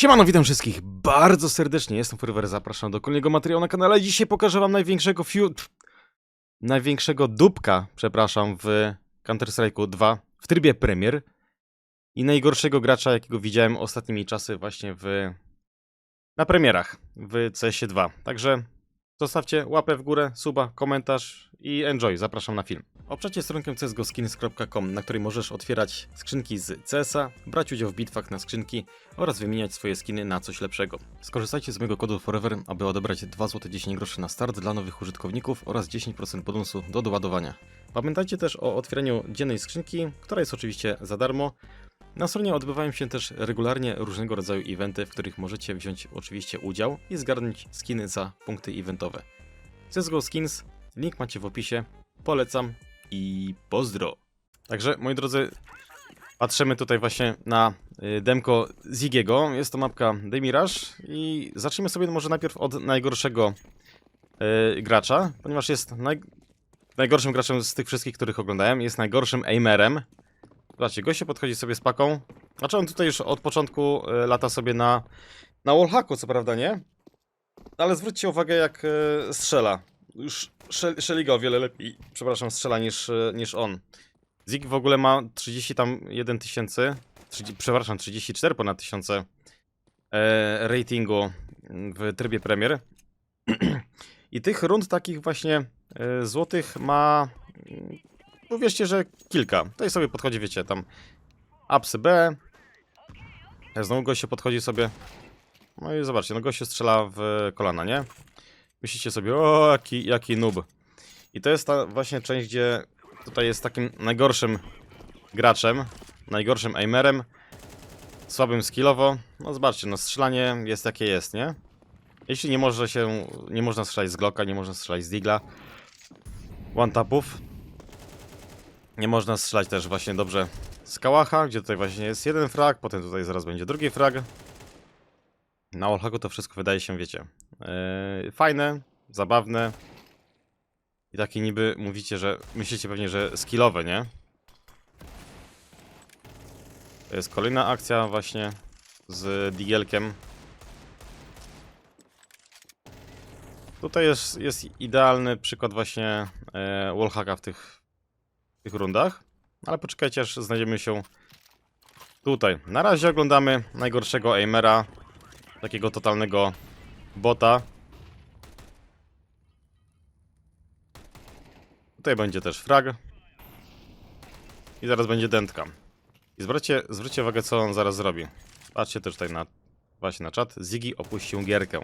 Siemano, witam wszystkich bardzo serdecznie, jestem Forever, zapraszam do kolejnego materiału na kanale. Dzisiaj pokażę wam największego fiu... Największego dupka, przepraszam, w Counter-Strike'u 2 w trybie Premier i najgorszego gracza, jakiego widziałem ostatnimi czasy właśnie w... na premierach w CS 2. Także zostawcie łapę w górę, suba, komentarz i enjoy, zapraszam na film. Obczacie stronkę csgoskins.com, na której możesz otwierać skrzynki z CS-a, brać udział w bitwach na skrzynki oraz wymieniać swoje skiny na coś lepszego. Skorzystajcie z mojego kodu FOREVER, aby odebrać 2 zł 10 groszy na start dla nowych użytkowników oraz 10% bonusu do doładowania. Pamiętajcie też o otwieraniu dziennej skrzynki, która jest oczywiście za darmo. Na stronie odbywają się też regularnie różnego rodzaju eventy, w których możecie wziąć oczywiście udział i zgarnąć skiny za punkty eventowe. CSGO Skins, link macie w opisie, polecam i pozdro. Także moi drodzy, patrzymy tutaj właśnie na y, demko Zigiego. Jest to mapka Demirage i zacznijmy sobie może najpierw od najgorszego y, gracza, ponieważ jest naj, najgorszym graczem z tych wszystkich, których oglądałem. Jest najgorszym aimerem. Zobaczcie, gościu podchodzi sobie z paką. Znaczy on tutaj już od początku y, lata sobie na, na wallhacku, co prawda nie? Ale zwróćcie uwagę jak y, strzela. Już Shel- Sheliga o wiele lepiej, przepraszam, strzela niż, y, niż on. Zig w ogóle ma 30 tam 1 tysięcy, 30, przepraszam, 34 ponad tysiące e, ratingu w trybie Premier. I tych rund takich właśnie e, złotych ma, mm, uwierzcie, że kilka. Tutaj sobie podchodzi, wiecie, tam apsy B. E, Znowu gościu podchodzi sobie. No i zobaczcie, no gościu strzela w kolana, nie? Myślicie sobie, o, jaki, jaki noob. I to jest ta właśnie część, gdzie tutaj jest takim najgorszym graczem, najgorszym aimerem, słabym skillowo. No zobaczcie, no strzelanie jest jakie jest, nie? Jeśli nie może się, nie można strzelać z Glocka, nie można strzelać z Digla, one tapów. Nie można strzelać też właśnie dobrze z Kałacha, gdzie tutaj właśnie jest jeden frag, potem tutaj zaraz będzie drugi frag. Na Wallhacku to wszystko wydaje się, wiecie, yy, fajne, zabawne. I takie niby mówicie, że myślicie pewnie, że skillowe, nie? To jest kolejna akcja właśnie z Digielkiem. Tutaj jest, jest idealny przykład właśnie e, wallhacka w tych, w tych rundach. Ale poczekajcie, aż znajdziemy się tutaj. Na razie oglądamy najgorszego aimera, takiego totalnego bota. Tutaj będzie też frag. I zaraz będzie dętka. I zwróćcie, zwróćcie uwagę, co on zaraz zrobi. Patrzcie też tutaj na, właśnie na czat. Ziggy opuścił gierkę.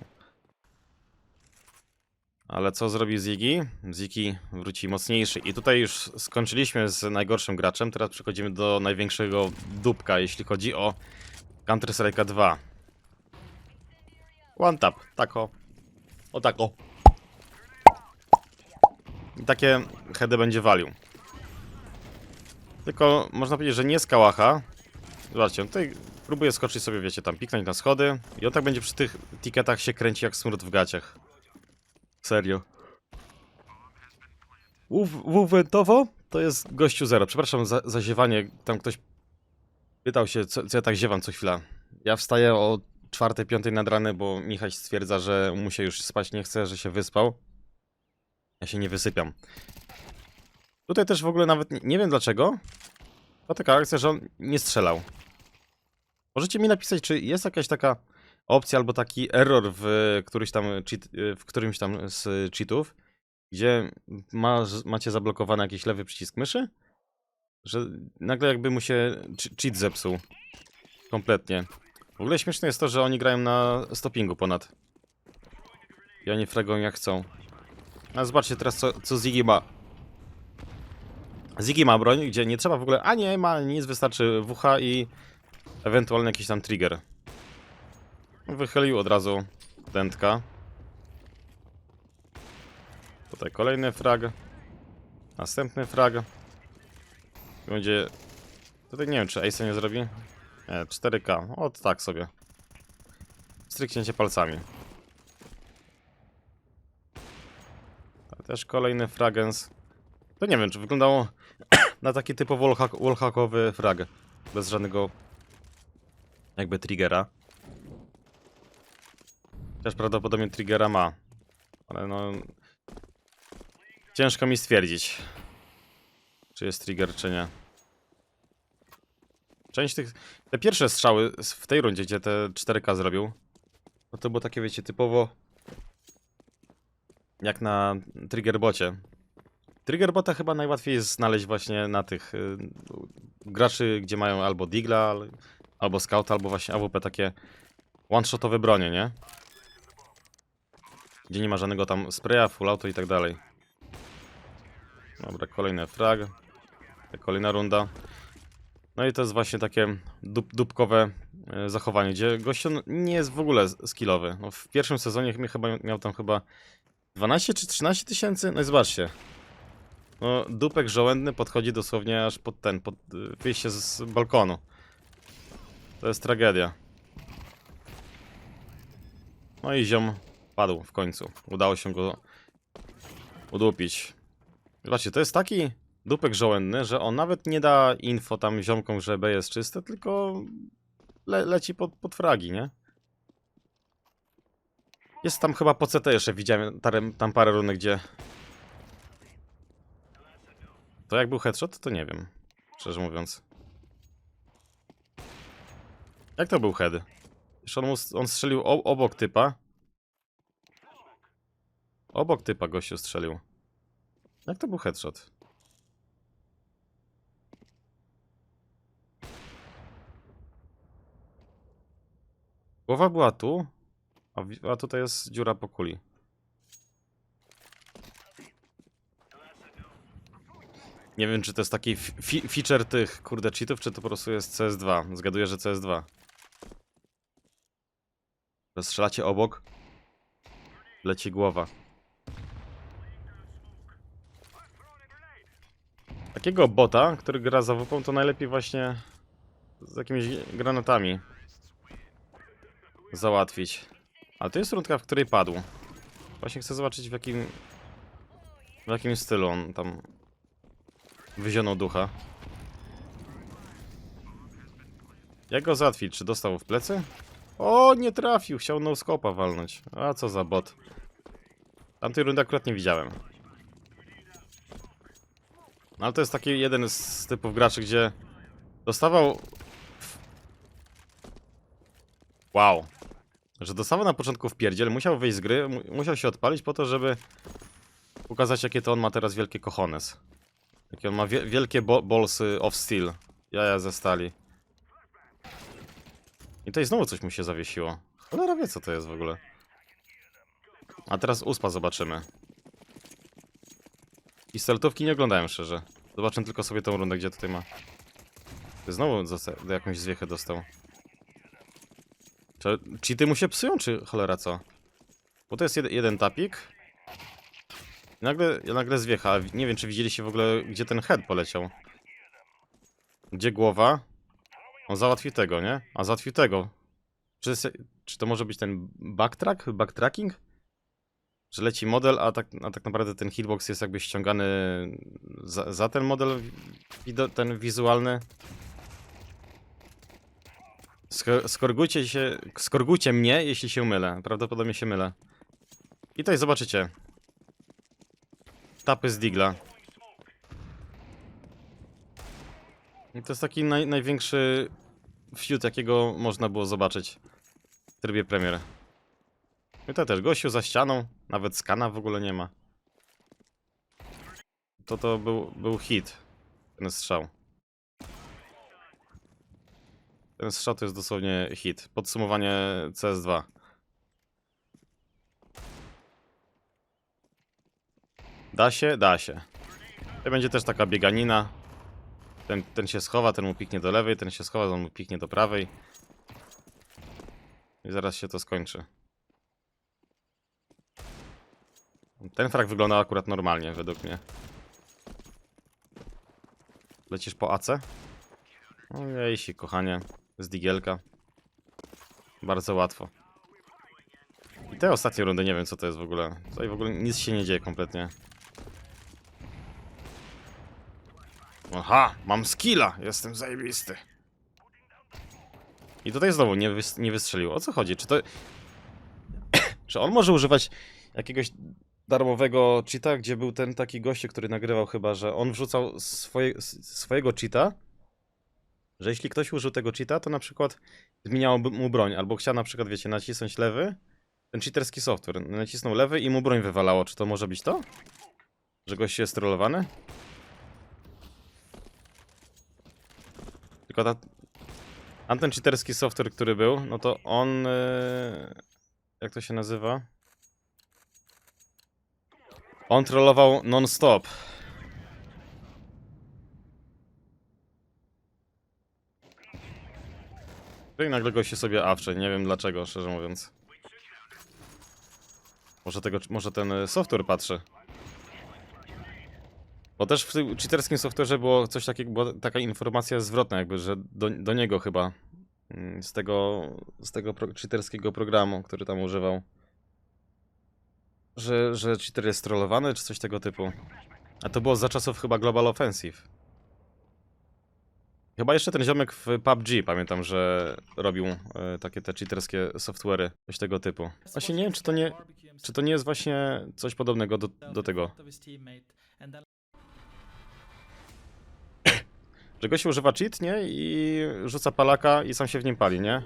Ale co zrobi Ziggy? Ziggy wróci mocniejszy. I tutaj już skończyliśmy z najgorszym graczem. Teraz przechodzimy do największego dupka, jeśli chodzi o Counter-Strike 2. One tap. Tako. O tako. I takie heady będzie walił. Tylko można powiedzieć, że nie z kałacha. Zobaczcie, tutaj próbuje skoczyć sobie, wiecie, tam piknąć na schody. I on tak będzie przy tych tiketach się kręci jak smród w gaciach. Serio. Wuwentowo to jest gościu zero. Przepraszam za zaziewanie. Tam ktoś pytał się, co, co ja tak ziewam co chwila. Ja wstaję o 4-5 nad rany, bo Michał stwierdza, że mu się już spać nie chce, że się wyspał. Ja się nie wysypiam. Tutaj też w ogóle nawet nie, nie wiem dlaczego. To taka akcja, że on nie strzelał. Możecie mi napisać, czy jest jakaś taka opcja albo taki error w którymś tam, cheat, w którymś tam z cheatów, gdzie ma, macie zablokowany jakiś lewy przycisk myszy? Że nagle jakby mu się che- cheat zepsuł. Kompletnie. W ogóle śmieszne jest to, że oni grają na stoppingu ponad. I oni fragują jak chcą. A zobaczcie teraz, co, co Ziggy ma. Ziggy ma broń, gdzie nie trzeba w ogóle. A nie, ma nic, wystarczy WH i ewentualnie jakiś tam trigger. Wychylił od razu dętka. Tutaj kolejny frag. Następny frag. Będzie. Tutaj nie wiem, czy Ace nie zrobi. Nie, 4K. O, tak sobie. Stryknięcie palcami. Też kolejny fragens. To nie wiem, czy wyglądało na taki typowo wallhack, wallhackowy frag. Bez żadnego jakby triggera. Też prawdopodobnie triggera ma. Ale no... Ciężko mi stwierdzić, czy jest trigger, czy nie. Część tych... Te pierwsze strzały w tej rundzie, gdzie te 4K zrobił, no to było takie, wiecie, typowo jak na triggerbocie. Triggerbota chyba najłatwiej jest znaleźć właśnie na tych y, graczy, gdzie mają albo Digla, al- albo Scout, albo właśnie AWP takie one-shotowe bronie, nie? Gdzie nie ma żadnego tam spraya, full auto i tak dalej. Dobra, kolejny frag. Kolejna runda. No i to jest właśnie takie dup dupkowe e, zachowanie, gdzie gościu nie jest w ogóle skillowy. No, w pierwszym sezonie chyba miał tam chyba 12 czy 13 tysięcy? No i zobaczcie. No, dupek żołędny podchodzi dosłownie aż pod ten, pod y, wyjście z balkonu. To jest tragedia. No i ziom padł w końcu. Udało się go udupić. Zobaczcie, to jest taki dupek żołędny, że on nawet nie da info tam ziomkom, że B jest czyste, tylko le leci pod, pod fragi, nie? Jest tam chyba po CT jeszcze, widziałem tam parę runek, gdzie... To jak był headshot, to nie wiem, szczerze mówiąc. Jak to był head? Jeszcze on, on strzelił obok typa. Obok typa gościu strzelił. Jak to był headshot? Głowa była tu, a, tutaj jest dziura po kuli. Nie wiem, czy to jest taki feature tych, kurde, cheatów, czy to po prostu jest CS2. Zgaduję, że CS2. Strzelacie obok. Leci głowa. Takiego bota, który gra za WP, to najlepiej właśnie z jakimiś granatami załatwić. Ale to jest rundka, w której padł. Właśnie chcę zobaczyć w jakim w jakim stylu on tam wyzionął ducha. Jak go załatwić? Czy dostał w plecy? O, nie trafił, chciał no walnąć. A co za bot. Tamtej rundy akurat nie widziałem. No ale to jest taki jeden z typów graczy, gdzie dostawał... Wow. Że dostawał na początku w pierdziel, musiał wyjść z gry, mu musiał się odpalić po to, żeby pokazać jakie to on ma teraz wielkie cojones. Jakie on ma wie wielkie bo bolsy of steel. Jaja ze stali. I tutaj znowu coś mu się zawiesiło. Cholera wie co to jest w ogóle. A teraz uspa zobaczymy. Pistoletówki nie oglądałem szczerze. Zobaczę tylko sobie tą rundę, gdzie tutaj ma. Znowu zosta- jakąś zwiechę dostał. Czy cheaty mu się psują, czy cholera co? Bo to jest jed jeden tapik. I nagle, nagle zwiecha. Nie wiem, czy widzieliście w ogóle, gdzie ten head poleciał. Gdzie głowa? On załatwi tego, nie? A załatwił tego. Czy, czy to może być ten backtrack? Backtracking? Że leci model, a tak, a tak naprawdę ten hitbox jest jakby ściągany za, za ten model, ten wizualny. Sko- Skorgujcie się, skorgujcie mnie, jeśli się mylę. Prawdopodobnie się mylę. I tutaj zobaczycie. Tapy z Digla. I to jest taki naj, największy fiut, jakiego można było zobaczyć w trybie premier. I to też gościu za ścianą, nawet skana w ogóle nie ma. To to był, był hit, ten strzał. Ten strzał to jest dosłownie hit. Podsumowanie CS2. Da się? Da się. To będzie też taka bieganina. Ten, ten się schowa, ten mu piknie do lewej, ten się schowa, ten mu piknie do prawej. I zaraz się to skończy. Ten frag wygląda akurat normalnie, według mnie. Lecisz po AC? Ojejsi, kochanie. Z digielka. Bardzo łatwo. I te ostatnie rundy nie wiem co to jest w ogóle. Tutaj w ogóle nic się nie dzieje kompletnie. Aha, mam skilla, jestem zajebisty. I tutaj znowu nie, wys nie wystrzelił. O co chodzi? Czy to... Czy on może używać jakiegoś darmowego cheata, gdzie był ten taki gościu, który nagrywał chyba, że on wrzucał swoje, swojego cheata, że jeśli ktoś użył tego cheata, to na przykład zmieniało mu broń, albo chciał na przykład, wiecie, nacisnąć lewy, ten cheaterski software, nacisnął lewy i mu broń wywalało. Czy to może być to? Że gość jest trollowany? Tylko ta... A ten cheaterski software, który był, no to on... Yy... Jak to się nazywa? On trollował non-stop. No I nagle gość się sobie awcze, nie wiem dlaczego, szczerze mówiąc. Może, tego, może ten e, software patrzy. Bo też w tym cheaterskim software'ze było coś takiego, była taka informacja zwrotna jakby, że do, do niego chyba mm, z tego, z tego pro, cheaterskiego programu, który tam używał. Że, że cheater jest trollowany, czy coś tego typu. A to było za czasów chyba Global Offensive. Chyba jeszcze ten ziomek w PUBG, pamiętam, że robił e, takie te cheaterskie software'y, coś tego typu. Właśnie nie wiem, czy to nie, czy to nie jest właśnie coś podobnego do, do tego. Że gość używa cheat, nie? I rzuca palaka i sam się w nim pali, nie?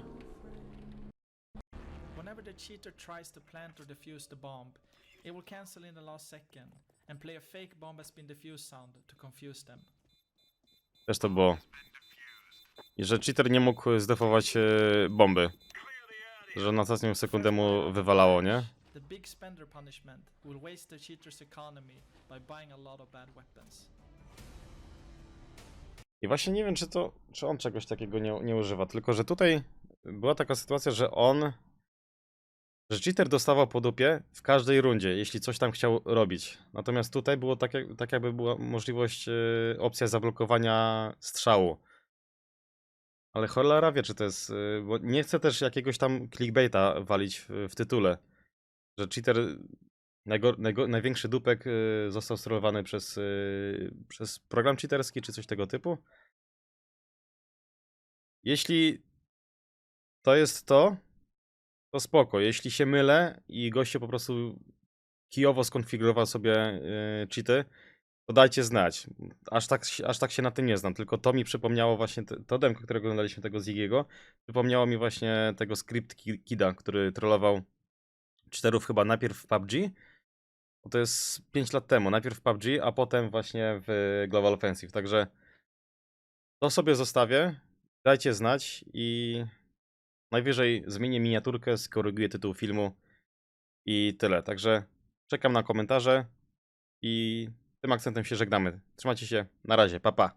Whenever the cheater tries to plant or defuse the bomb, it will cancel in the last second and play a fake bomb has been defused sound to confuse them. Też to było. I że cheater nie mógł zdefować e, bomby. Że na ostatnią sekundę mu wywalało, nie? The big spender punishment will waste the cheater's economy by buying a lot of bad weapons. I właśnie nie wiem, czy to, czy on czegoś takiego nie, nie używa, tylko że tutaj była taka sytuacja, że on, że cheater dostawał po dupie w każdej rundzie, jeśli coś tam chciał robić. Natomiast tutaj było tak, jak, tak jakby była możliwość, yy, opcja zablokowania strzału. Ale cholera wie, czy to jest, yy, bo nie chcę też jakiegoś tam clickbaita walić w, w tytule, że cheater, najgo, najgo, największy dupek yy, został sterowany przez, yy, przez program cheaterski, czy coś tego typu. Jeśli to jest to, to spoko. Jeśli się mylę i goście po prostu kijowo skonfigurował sobie yy, cheaty, to dajcie znać. Aż tak, aż tak się na tym nie znam, tylko to mi przypomniało właśnie, te- to demko, którego oglądaliśmy, tego Zigiego, przypomniało mi właśnie tego script ki- kida, który trollował cheaterów chyba najpierw w PUBG, bo to jest 5 lat temu, najpierw w PUBG, a potem właśnie w Global Offensive, także to sobie zostawię, dajcie znać i najwyżej zmienię miniaturkę, skoryguję tytuł filmu i tyle. Także czekam na komentarze i tym akcentem się żegnamy. Trzymajcie się, na razie, pa pa.